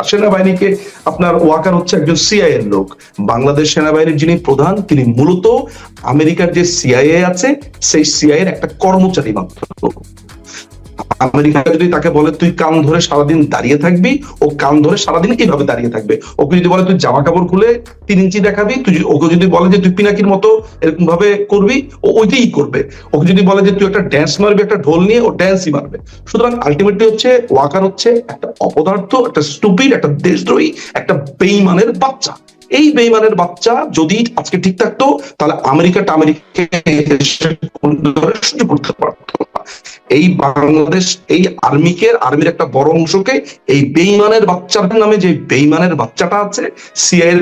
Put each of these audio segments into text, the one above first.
আর সেনাবাহিনীকে আপনার ওয়াকার হচ্ছে একজন সিআই এর লোক। বাংলাদেশ সেনাবাহিনীর যিনি প্রধান, তিনি মূলত আমেরিকার যে সিআইএ আছে, সেই সিআইএর একটা কর্মচারী মাত্র। আমেরিকা যদি তাকে বলে, তুই কান ধরে সারাদিন দাঁড়িয়ে থাকবি, ও কান ধরে সারাদিন এইভাবে দাঁড়িয়ে থাকবে। ওকে যদি বলে, তুই জামা কাপড় খুলে তিন ইঞ্চি দেখাবি, তুই ওকে যদি বলে যে, তুই পিনাকির মতো এরকম ভাবে করবি, ও ওইটাই করবে। ওকে যদি বলে যে, তুই একটা ড্যান্স মারবি, একটা ঢোল নিয়ে, ও ড্যান্সই মারবে। সুতরাং আলটিমেটলি হচ্ছে, ওয়াকার হচ্ছে একটা অপদার্থ, একটা স্টুপিড একটা দেশদ্রোহী, একটা বেইমানের বাচ্চা। এই বেইমানের বাচ্চা যদি আজকে ঠিক থাকতো, তাহলে আমেরিকা সহ্য করতে পারতো এই বাংলাদেশ, এই আর্মিকে, আর্মির একটা বড় অংশকে এই বেইমানের বাচ্চার নামে যে বেইমানের বাচ্চাটা আছে সিআই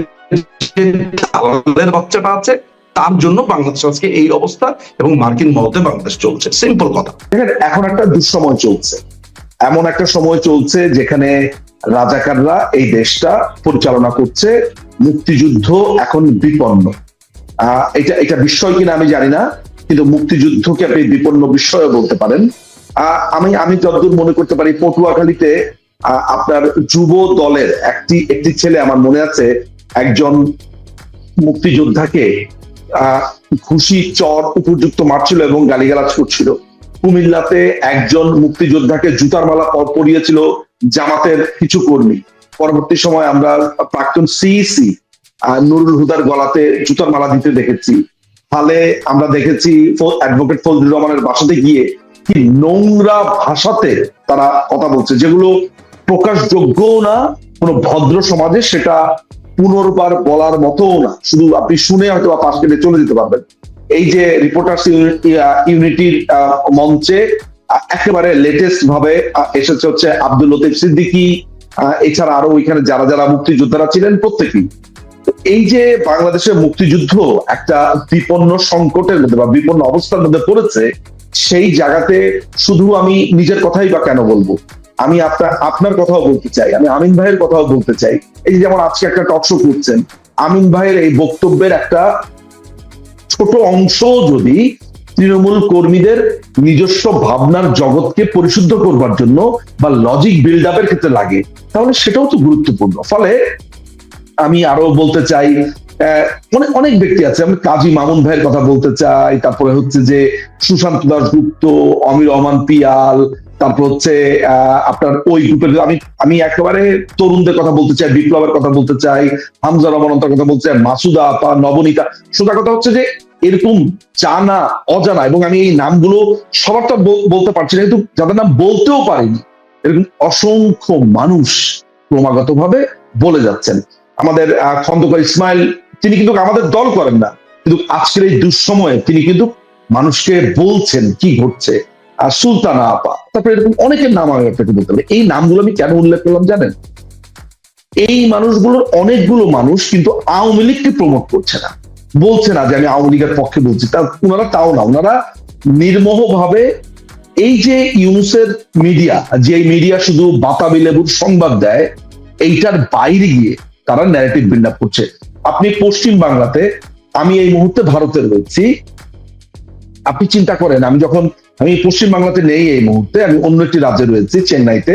দালালের বাচ্চাটা আছে, তার জন্য বাংলাদেশ আজকে এই অবস্থা এবং মার্কিন মহতে বাংলাদেশ চলছে। সিম্পল কথা। এখন একটা দুঃসময় চলছে। এমন একটা সময় চলছে যেখানে রাজাকাররা এই দেশটা পরিচালনা করছে। মুক্তিযুদ্ধ এখন বিপন্ন। এটা এটা বিস্ময় কিনা আমি জানি না, কিন্তু মুক্তিযুদ্ধকে আপনি বিপন্ন বিস্ময় বলতে পারেন। আমি আমি যতদূর মনে করতে পারি, পটুয়াখালীতে আপনার যুব দলের একটি একটি ছেলে আমার মনে আছে, একজন মুক্তিযোদ্ধাকে ঘুষি, চর উপযুক্ত মারছিল এবং গালিগালাজ করছিল। কুমিল্লাতে একজন মুক্তিযোদ্ধাকে জুতার মালা পরিয়েছিল জামাতের কিছু কর্মী। পরবর্তী সময় আমরা প্রাক্তন সিইসি নুরুল হুদার গলাতে জুতার মালা দিতে দেখেছি। ফলে আমরা দেখেছি অ্যাডভোকেট ফজলুর রহমানের বাসাতে গিয়ে কি নোংরা ভাষাতে তারা কথা বলছে, যেগুলো প্রকাশযোগ্যও না, কোনো ভদ্র সমাজে সেটা পুনর্বার বলার মতও না। শুধু আপনি শুনে হয়তো বা পাশ কেটে চলে যেতে পারবেন। এই যে রিপোর্টার্স ইউনিটির মঞ্চে একেবারে লেটেস্ট ভাবে এসেছে হচ্ছে আব্দুল লতিফ সিদ্দিকি এছাড়া আরও ওইখানে যারা যারা মুক্তিযোদ্ধারা ছিলেন প্রত্যেকেই। এই যে বাংলাদেশের মুক্তিযুদ্ধ একটা বিপন্ন সংকটের মধ্যে বা বিপন্ন অবস্থার মধ্যে পড়েছে, সেই জায়গাতে শুধু আমি নিজের কথাই বা কেন বলব? আমি আপনার আপনার কথাও বলতে চাই, আমি আমিন ভাইয়ের কথাও বলতে চাই। এই যে যেমন আজকে একটা টক শো করছেন, আমিন ভাইয়ের এই বক্তব্যের একটা ছোট অংশ যদি তৃণমূল কর্মীদের নিজস্ব ভাবনার জগৎকে পরিশুদ্ধ করবার জন্য বা লজিক বিল্ড আপের ক্ষেত্রে লাগে, তাহলে সেটাও তো গুরুত্বপূর্ণ। ফলে আমি আরও বলতে চাই অনেক অনেক ব্যক্তি আছে, আমি কাজী মামুন ভাইয়ের কথা বলতে চাই, তারপরে হচ্ছে যে সুশান্ত দাসগুপ্ত অমির রহমান পিয়াল, তারপর হচ্ছে আপনার ওই গ্রুপের, আমি আমি একেবারে তরুণদের কথা বলতে চাই, বিপ্লবের কথা বলতে চাই, হামজা রহমানতার কথা বলতে চাই, মাসুদা আপা, নবনীতা, সোজা কথা হচ্ছে যে এরকম জানা, অজানা, এবং আমি এই নামগুলো সবারটা বল- বলতে পারছি না, কিন্তু যাদের নাম বলতেও পারিনি, এরকম অসংখ্য মানুষ ক্রমাগত ভাবে বলে যাচ্ছেন। আমাদের খন্দকার ইসমাইল, তিনি কিন্তু আমাদের দল করেন না, কিন্তু আজকের এই দুঃসময়ে তিনি কিন্তু মানুষকে বলছেন কি ঘটছে। আর সুলতানা আপা, তারপরে এরকম অনেকের নাম আমি আপনাকে বলতে পারি। এই নামগুলো আমি কেন উল্লেখ করলাম জানেন? এই মানুষগুলোর অনেকগুলো মানুষ কিন্তু আওয়ামী লীগকে প্রমোট করছে না। বলছে না যে আমি আওয়ামী লীগের পক্ষে বলছি। তা ওনারা তাও না। ওনারা নির্মোহ ভাবে এই যে ইউনুসের মিডিয়া, যে মিডিয়া শুধু বাতাবি লেবুর সংবাদ দেয়, এইটার বাইরে গিয়ে তারা ন্যারেটিভ বিল্ড আপ করছে। আপনি পশ্চিম বাংলাতে, আমি এই মুহূর্তে ভারতে রয়েছি। আপনি চিন্তা করেন, আমি যখন, আমি পশ্চিম বাংলাতে নেই এই মুহূর্তে, আমি অন্য একটি রাজ্যে রয়েছি, চেন্নাইতে।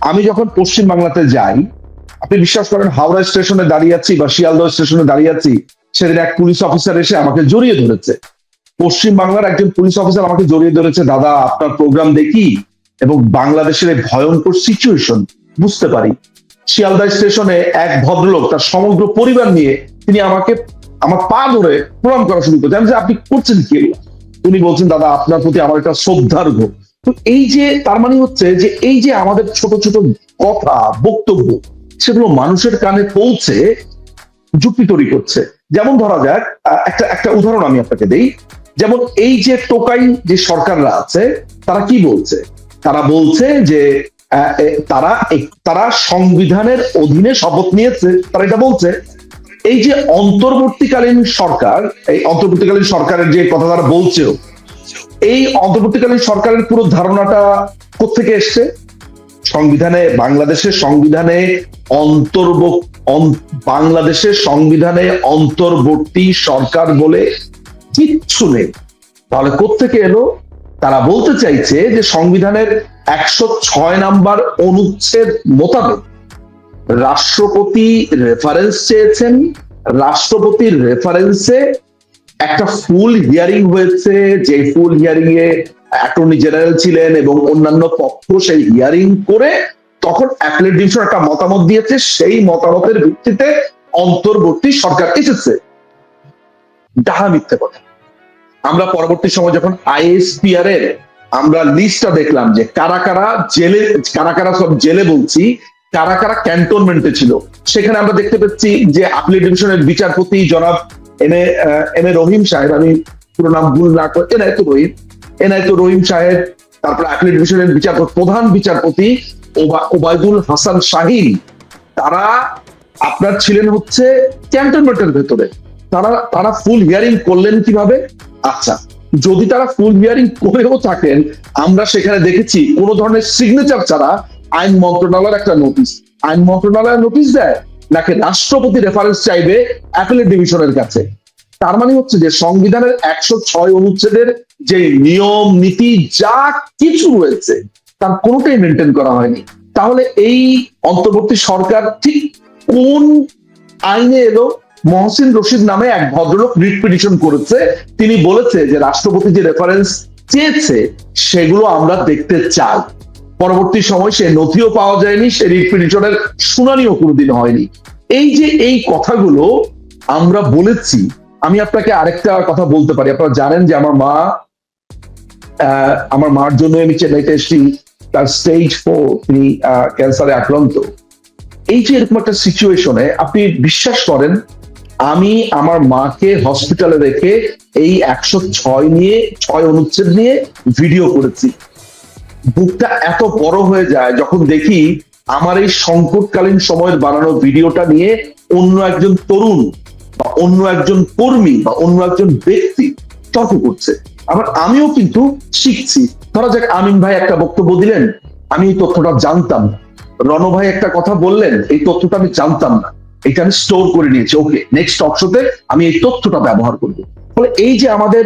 আমি যখন পশ্চিম বাংলাতে যাই, আপনি বিশ্বাস করেন, হাওড়া স্টেশনে দাঁড়িয়ে আছি বা শিয়ালদহ স্টেশনে দাঁড়িয়ে আছি সেদিন এক পুলিশ অফিসার এসে আমাকে জড়িয়ে ধরেছে। পশ্চিম বাংলার একজন পুলিশ অফিসার আমাকে জড়িয়ে ধরেছে, দাদা, আপনার প্রোগ্রাম দেখি এবং বাংলাদেশের এই ভয়ঙ্কর সিচুয়েশন বুঝতে পারি। শিয়ালদা স্টেশনে এক ভদ্রলোক তার সমগ্র পরিবার নিয়ে তিনি আমাকে আমার পা ধরে প্রণাম করা শুরু করছেন যে আপনি করছেন কি? উনি বলছেন, দাদা, আপনার প্রতি আমার একটা শ্রদ্ধার ঘোর। তো এই যে, তার মানে হচ্ছে যে, এই যে আমাদের ছোট ছোট কথা, বক্তব্য, সেগুলো মানুষের কানে পৌঁছে যুক্তি তৈরি করছে। যেমন ধরা যাক একটা একটা উদাহরণ আমি আপনাকে দেই। যেমন এই যে টোকাই যে সরকাররা আছে, তারা কি বলছে? তারা বলছে যে তারা তারা সংবিধানের অধীনে শপথ নিয়েছে। তারা এটা বলছে, এই যে অন্তর্বর্তীকালীন সরকার, এই অন্তর্বর্তীকালীন সরকারের যে কথা তারা বলছেও, এই অন্তর্বর্তীকালীন সরকারের পুরো ধারণাটা কোথেকে এসছে? সংবিধানে, বাংলাদেশের সংবিধানে অন্তর্ব বাংলাদেশের সংবিধানে অন্তর্বর্তী সরকার বলে কিচ্ছু নেই। তাহলে কোত্থেকে এলো? তারা বলতে চাইছে যে সংবিধানের একশো ছয় নাম্বার অনুচ্ছেদ মোতাবেক রাষ্ট্রপতি রেফারেন্স চেয়েছেন রাষ্ট্রপতির রেফারেন্সে একটা ফুল হিয়ারিং হয়েছে, যে ফুল হিয়ারিং এ অ্যাটর্নি জেনারেল ছিলেন এবং অন্যান্য পক্ষ সেই হিয়ারিং করে তখন অ্যাপেলেট ডিভিশন একটা মতামত দিয়েছে, সেই মতামতের ভিত্তিতে অন্তর্বর্তী সরকার এসেছে। ডাহা মিথ্যে কথা। আমরা পরবর্তী সময় যখন আইএসপিআর এর আমরা লিস্টটা দেখলাম যে কারা কারা জেলে, কারা কারা সব জেলে বলছি, কারা কারা ক্যান্টনমেন্টে ছিল, সেখানে আমরা দেখতে পাচ্ছি যে আপিল ডিভিশনের বিচারপতি জনাব এম এ এম এ রহিম সাহেব, আমি পুরো নাম ভুল না করে এনায়ত রহিম এনায়ত রহিম সাহেব, তারপরে আপিল ডিভিশনের বিচারপতি, প্রধান বিচারপতি ওবা- ওবায়দুল হাসান শাহিন, তারা আপনার ছিলেন হচ্ছে ক্যান্টনমেন্টের ভেতরে। তারা তারা ফুল হিয়ারিং করলেন কীভাবে? আচ্ছা যদি তারা ফুল হিয়ারিং করেও থাকেন, আমরা সেখানে দেখেছি কোন ধরনের সিগনেচার ছাড়া আইন মন্ত্রণালয়ের একটা নোটিশ আইন মন্ত্রণালয়ের নোটিশ দেয়, নাকি রাষ্ট্রপতি রেফারেন্স চাইবে অ্যাপেলেট ডিভিশনের কাছে। তার মানে হচ্ছে যে সংবিধানের একশো ছয় অনুচ্ছেদের যে নিয়ম, নীতি, যা কিছু রয়েছে, তার কোনোটাই মেনটেন করা হয়নি। তাহলে এই অন্তর্বর্তী সরকার ঠিক কোন আইনে এলো? মহসিন রশিদ নামে এক ভদ্রলোক রিট পিটিশন করেছে। তিনি বলেছে যে রাষ্ট্রপতি যে রেফারেন্স চেয়েছে, সেগুলো আমরা দেখতে চাই। পরবর্তী সময় সে নথিও পাওয়া যায়নি, সে রিট পিটিশনের শুনানিও কোনোদিন হয়নি। এই যে এই কথাগুলো আমরা বলেছি আমি আপনাকে আরেকটা কথা বলতে পারি। আপনারা জানেন যে আমার মা আমার মার জন্য আমি চেন্নাইতে এসেছি। তার স্টেজ ফোর তিনি ক্যান্সারে আক্রান্ত। এই যে এরকম একটা সিচুয়েশনে আপনি বিশ্বাস করেন, আমি আমার মাকে হসপিটালে রেখে এই একশো ছয় নিয়ে, ছয় অনুচ্ছেদ নিয়ে ভিডিও করেছি। বুকটা এত বড় হয়ে যায় যখন দেখি আমার এই সংকটকালীন সময়ের বানানো ভিডিওটা নিয়ে অন্য একজন তরুণ বা অন্য একজন কর্মী বা অন্য একজন ব্যক্তি তর্ক করছে। আবার আমিও কিন্তু শিখছি। ধরা যাক আমিন ভাই একটা বক্তব্য দিলেন, আমি এই তথ্যটা জানতাম না। রণ ভাই একটা কথা বললেন, এই তথ্যটা আমি জানতাম না। এটা আমি স্টোর করে নিয়েছি। ওকে নেক্সট টকশোতে আমি এই তথ্যটা ব্যবহার করব। ফলে এই যে আমাদের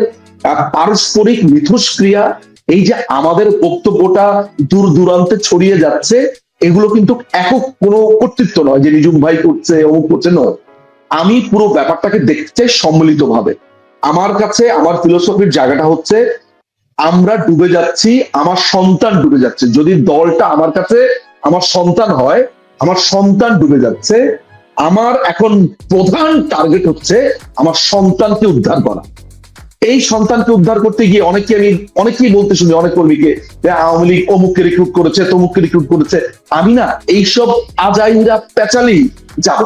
পারস্পরিক মিথস্ক্রিয়া, এই যে আমাদের বক্তব্যটা দূর দূরান্তে ছড়িয়ে যাচ্ছে, এগুলো কিন্তু একক কোনো কর্তৃত্ব নয় যে নিজুম ভাই করছে, অমুক করছে, নয়। আমি পুরো ব্যাপারটাকে দেখতে চাই সম্মিলিত ভাবে আমার কাছে, আমার ফিলোসফির জায়গাটা হচ্ছে, আমরা ডুবে যাচ্ছি, আমার সন্তান ডুবে যাচ্ছে। যদি দলটা আমার কাছে, আমার সন্তান হয়, আমার সন্তান ডুবে যাচ্ছে, আমার এখন প্রধান টার্গেট হচ্ছে আমার সন্তানকে উদ্ধার করা। এই সন্তানকে উদ্ধার করতে গিয়ে অনেকে আমি অনেকেই বলতে শুনি, অনেক কর্মীকে আওয়ামী লীগ অমুককে রিক্রুট করেছে, তমুককে রিক্রুট করেছে। আমি না, এইসব আজাইরা পেঁচালি যাব।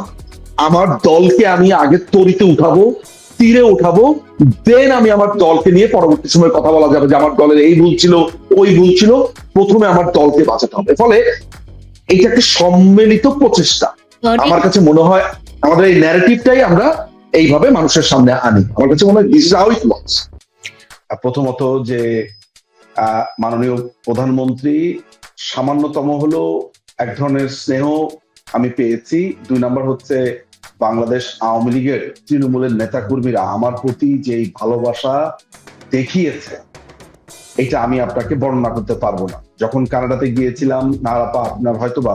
আমার দলকে আমি আগে তরিতে উঠাবো তীরে উঠাবো দেন আমি আমার দলকে নিয়ে পরবর্তী সময় কথা বলা যাবে যে আমার দলের এই ভুল ছিল ওই ভুল ছিল। প্রথমে আমার দলকে বাঁচাতে হবে। ফলে এটা একটা সম্মিলিত প্রচেষ্টা। আমার কাছে মনে হয় আমাদের এই ন্যারেটিভটাই আমরা এইভাবে মানুষের সামনে আনি। আমার কাছে মনে হয় this is how it works প্রথমত যে আহ, মাননীয় প্রধানমন্ত্রী সামান্যতম হলো এক ধরনের স্নেহ আমি পেয়েছি। দুই নম্বর হচ্ছে বাংলাদেশ আওয়ামী লীগের তৃণমূলের নেতাকর্মীরা আমার প্রতি যেই ভালোবাসা দেখিয়েছে এটা আমি আপনাকে বর্ণনা করতে পারব না। যখন কানাডাতে গিয়েছিলাম নারাপা আপনার হয়তোবা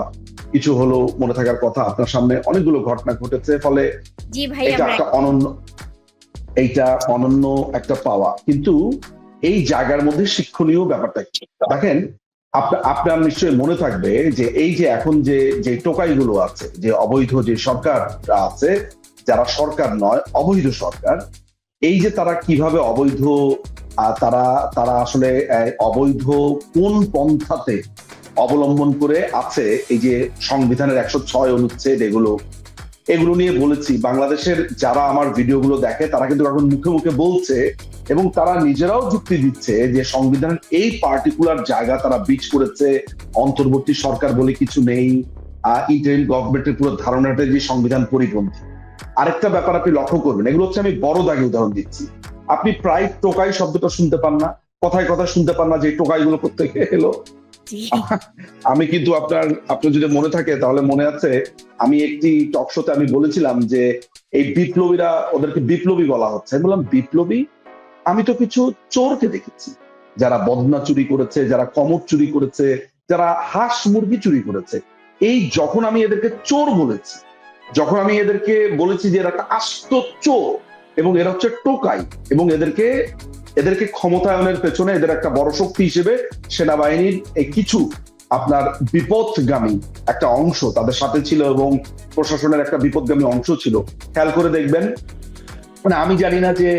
কিছু হলো মনে থাকার কথা আপনার সামনে অনেকগুলো ঘটনা ঘটেছে ফলে এটা একটা অনন্য এইটা অনন্য একটা পাওয়া। কিন্তু এই জায়গার মধ্যে শিক্ষণীয় ব্যাপারটা দেখেন আপনার নিশ্চয়ই মনে থাকবে যে এই যে এখন যে যে টোকাইগুলো আছে, যে অবৈধ যে সরকার আছে, যারা সরকার নয়, অবৈধ সরকার, এই যে তারা কীভাবে অবৈধ তারা তারা আসলে অবৈধ কোন পন্থাতে অবলম্বন করে আছে, এই যে সংবিধানের একশো ছয় অনুচ্ছেদ এগুলো এগুলো নিয়ে বলেছি। বাংলাদেশের যারা আমার ভিডিওগুলো দেখে, তারা কিন্তু এখন মুখে মুখে বলছে এবং তারা নিজেরাও যুক্তি দিচ্ছে যে সংবিধানের এই পার্টিকুলার জায়গা তারা বিচ করেছে, অন্তর্বর্তী সরকার বলে কিছু নেই ইন্টারিম গভর্নমেন্টের পুরো ধারণাটা যে সংবিধান পরিপন্থী। আরেকটা ব্যাপার আপনি লক্ষ্য করবেন, এগুলো হচ্ছে আমি বড় দাগে উদাহরণ দিচ্ছি। আপনি প্রায় টোকাই শব্দটা শুনতে পান না, কথায় কথা শুনতে পান না যে টোকাইগুলো করতে এলো। আমি কিন্তু আপনার আপনার যদি মনে থাকে, তাহলে মনে আছে, আমি একটি টক শোতে আমি বলেছিলাম যে, এই বিপ্লবীরা ওদেরকে বিপ্লবী বলা হচ্ছে। আমি বললাম, বিপ্লবী? আমি তো কিছু চোরকে দেখেছি। যারা বদনা চুরি করেছে, যারা কমর চুরি করেছে, যারা হাঁস মুরগি চুরি করেছে। এই যখন আমি এদেরকে চোর বলেছি, যখন আমি এদেরকে বলেছি যে এরা একটা আস্ত চোর এবং এরা হচ্ছে টোকাই এবং এদেরকে এদেরকে ক্ষমতায়নের পেছনে এদের একটা বড় শক্তি হিসেবে সেনাবাহিনীর কিছু আপনার বিপদগামী একটা অংশ তাদের সাথে ছিল এবং প্রশাসনের একটা বিপদগামী অংশ ছিল। খেয়াল করে দেখবেন মানে আমি জানি না যে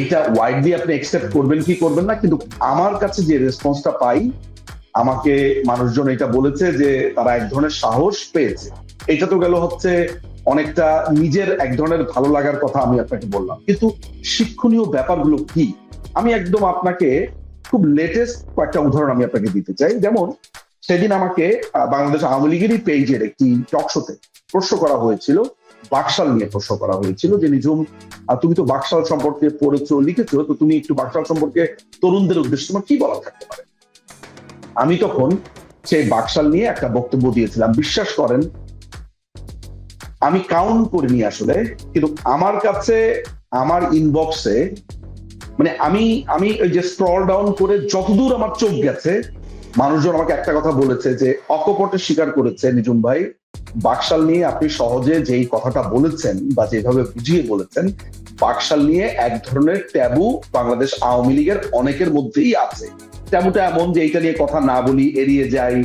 এটা ওয়াইডলি আপনি একসেপ্ট করবেন কি করবেন না, কিন্তু আমার কাছে যে রেসপন্সটা পাই, আমাকে মানুষজন এটা বলেছে যে তারা এক ধরনের সাহস পেয়েছে। এটা তো গেল হচ্ছে অনেকটা নিজের এক ধরনের ভালো লাগার কথা আমি আপনাকে বললাম। কিন্তু শিক্ষণীয় ব্যাপারগুলো কি? আমি একদম আপনাকে খুব লেটেস্ট কয়েকটা উদাহরণ আমি আপনাকে দিতে চাই। যেমন, সেদিন আমাকে বাংলাদেশ আওয়ামী লীগেরই পেজের একটি টকশোতে প্রশ্ন করা হয়েছিল। বাকশাল নিয়ে প্রশ্ন করা হয়েছিল যে নিজুম তুমি তো বাকশাল সম্পর্কে পড়েছো, লিখেছো, তো তুমি একটু বাকশাল সম্পর্কে তরুণদের উদ্দেশ্যে তোমার কি বলা থাকতে পারে? আমি তখন সেই বাকশাল নিয়ে একটা বক্তব্য দিয়েছিলাম। বিশ্বাস করেন আমি কাউন্ট করিনি আসলে, কিন্তু আমার কাছে, আমার ইনবক্সে মানে আমি আমি ওই যে স্ক্রল ডাউন করে যতদূর আমার চোখ গেছে, মানুষজন আমাকে একটা কথা বলেছে যে, অকপটে স্বীকার করেছে নিজুম ভাই, বাকশাল নিয়ে আপনি সহজে যেই কথাটা বলেছেন বা যেভাবে বুঝিয়ে বলেছেন, বাকশাল নিয়ে এক ধরনের ট্যাবু বাংলাদেশ আওয়ামী লীগের অনেকের মধ্যেই আছে। ট্যাবুটা এমন যে এইটা নিয়ে কথা না বলি, এড়িয়ে যাই,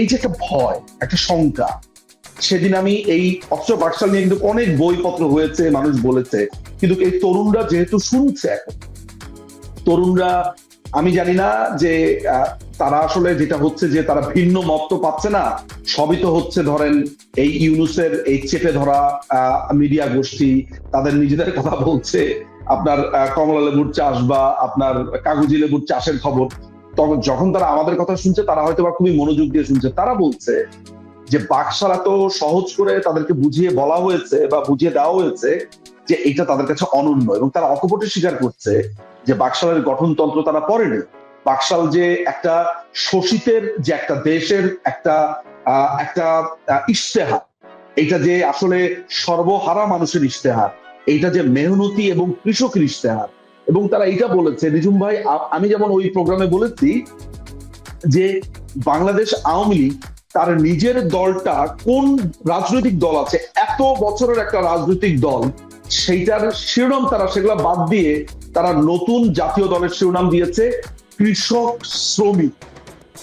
এই যে একটা ভয়, একটা শঙ্কা সেদিন আমি এই অস্ত্র বাকশাল নিয়ে কিন্তু অনেক বইপত্র হয়েছে, মানুষ বলেছে। কিন্তু এই তরুণরা যেহেতু শুনছে এখন, তরুণরা, আমি জানি না যে তারা আসলে যেটা হচ্ছে যে, তারা ভিন্ন মত তো পাচ্ছে না, সবই তো হচ্ছে ধরেন এই ইউনুসের এই চেপে ধরা মিডিয়া গোষ্ঠী, তাদের নিজেদের কথা বলছে, আপনার কমলা লেবুর চাষ বা আপনার কাগজি লেবুর চাষের খবর। তখন যখন তারা আমাদের কথা শুনছে, তারা হয়তো বা খুবই মনোযোগ দিয়ে শুনছে, তারা বলছে যে বাকশালা তো সহজ করে তাদেরকে বুঝিয়ে বলা হয়েছে বা বুঝিয়ে দেওয়া হয়েছে যে এটা তাদের কাছে অনন্য এবং তারা অকপটে স্বীকার করছে যে বাকশালের গঠনতন্ত্র তারা পড়েনি বাকশাল যে একটা শোষিতের, যে একটা দেশের একটা একটা ইশতেহার, এটা যে আসলে সর্বহারা মানুষের ইশতেহার এইটা যে মেহনতি এবং কৃষকের ইশতেহার, এবং তারা এটা বলেছে নিজুম ভাই আমি যেমন ওই প্রোগ্রামে বলেছি যে বাংলাদেশ আওয়ামী লীগ তার নিজের দলটা কোন রাজনৈতিক দল আছে? এত বছরের একটা রাজনৈতিক দল, সেইটার শিরোনাম তারা, সেগুলো বাদ দিয়ে তারা নতুন জাতীয় দলের শিরোনাম দিয়েছে, কৃষক শ্রমিক।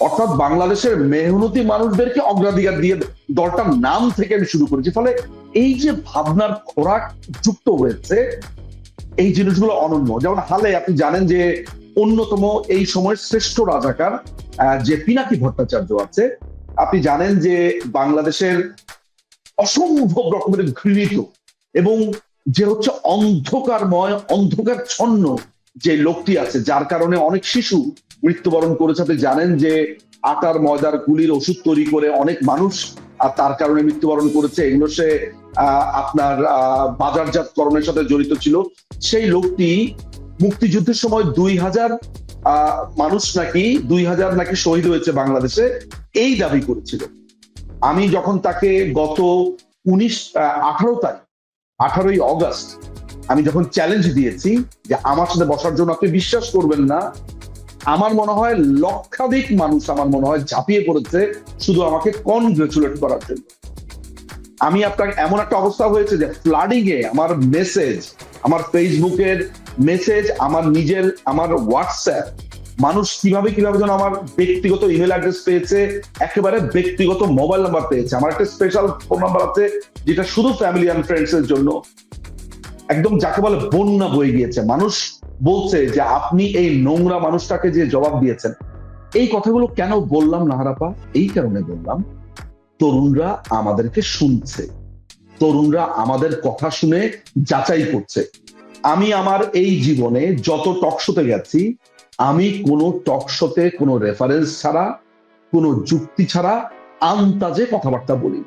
অর্থাৎ বাংলাদেশের মেহনতি মানুষদেরকে অগ্রাধিকার দিয়ে দলটার নাম থেকে আমি শুরু করেছি। ফলে এই যে ভাবনার খোরাক যুক্ত হয়েছে, এই জিনিসগুলো অনন্য। যেমন হালে, আপনি জানেন যে অন্যতম এই সময়ের শ্রেষ্ঠ রাজাকার যে পিনাকি ভট্টাচার্য আছে আপনি জানেন যে বাংলাদেশের অসম্ভব রকমের ঘৃণিত এবং যে হচ্ছে অন্ধকারময়, অন্ধকার ছন্ন যে লোকটি আছে, যার কারণে অনেক শিশু মৃত্যুবরণ করেছে। আপনি জানেন যে আটার ময়দার গুলির ওষুধ তৈরি করে অনেক মানুষ, আর তার কারণে মৃত্যুবরণ করেছে। এগুলো সে আপনার বাজারজাতকরণের সাথে জড়িত ছিল। সেই লোকটি মুক্তিযুদ্ধের সময় দুই হাজার মানুষ নাকি, দুই হাজার নাকি শহীদ হয়েছে বাংলাদেশে। এই দাবি করেছিল। আমি যখন তাকে গত উনিশ আঠারো তারিখ, আঠারোই অগস্ট, আমি যখন চ্যালেঞ্জ দিয়েছি যে আমার সাথে বসার জন্য আপনি বিশ্বাস করবেন না, আমার মনে হয় লক্ষাধিক মানুষ আমার মনে হয় ঝাঁপিয়ে পড়েছে শুধু আমাকে কনগ্রেচুলেট করার জন্য। আমি আপনার এমন একটা অবস্থা হয়েছে যে ফ্লাডিং এ আমার মেসেজ আমার ফেসবুকের মেসেজ আমার নিজের, আমার হোয়াটসঅ্যাপ মানুষ কীভাবে কীভাবে যেন আমার ব্যক্তিগত ইমেল অ্যাড্রেস পেয়েছে, একেবারে ব্যক্তিগত মোবাইল নাম্বার পেয়েছে। আমার একটা স্পেশাল ফোন নাম্বার আছে, যেটা শুধু ফ্যামিলি অ্যান্ড ফ্রেন্ডস এর জন্য। একদম যাকে বলে বন্যা বয়ে গিয়েছে। মানুষ বলছে যে আপনি এই নোংরা মানুষটাকে যে জবাব দিয়েছেন। এই কথাগুলো কেন বললাম নাহারাপা? এই কারণে বললাম, তরুণরা আমাদেরকে শুনছে। তরুণরা আমাদের কথা শুনে যাচাই করছে। আমি আমার এই জীবনে যত টকশোতে গেছি আমি কোনো টকশোতে কোনো রেফারেন্স ছাড়া, কোনো যুক্তি ছাড়া আন্তাজে কথাবার্তা বলি।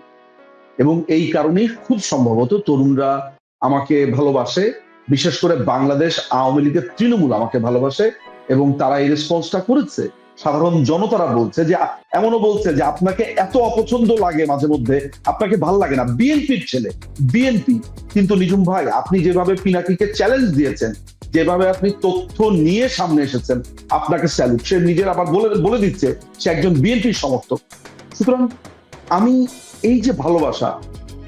এবং এই কারণেই খুব সম্ভবত তরুণরা আমাকে ভালোবাসে, বিশেষ করে বাংলাদেশ আওয়ামী লীগের তৃণমূল আমাকে ভালোবাসে এবং তারা এই রেসপন্সটা করেছে। সাধারণ জনতারা বলছে যে, এমনও বলছে যে, আপনাকে এত অপছন্দ লাগে মাঝে মধ্যে, আপনাকে ভালো লাগে না। বিএনপির ছেলে, বিএনপি। কিন্তু নিজুম ভাই, আপনি যেভাবে পিনাকিকে চ্যালেঞ্জ দিয়েছেন যেভাবে আপনি তথ্য নিয়ে সামনে এসেছেন, আপনাকে স্যালুট সে নিজের আবার বলে বলে দিচ্ছে, সে একজন বিএনপির সমর্থক। সুতরাং আমি এই যে ভালোবাসা,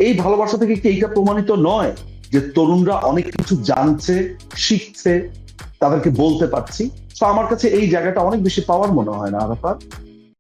এই ভালোবাসা থেকে কি এইটা প্রমাণিত নয় যে তরুণরা অনেক কিছু জানছে, শিখছে, তাদেরকে বলতে পারছি? তো আমার কাছে এই জায়গাটা অনেক বেশি পাওয়ার মনে হয় না, আরাফাত।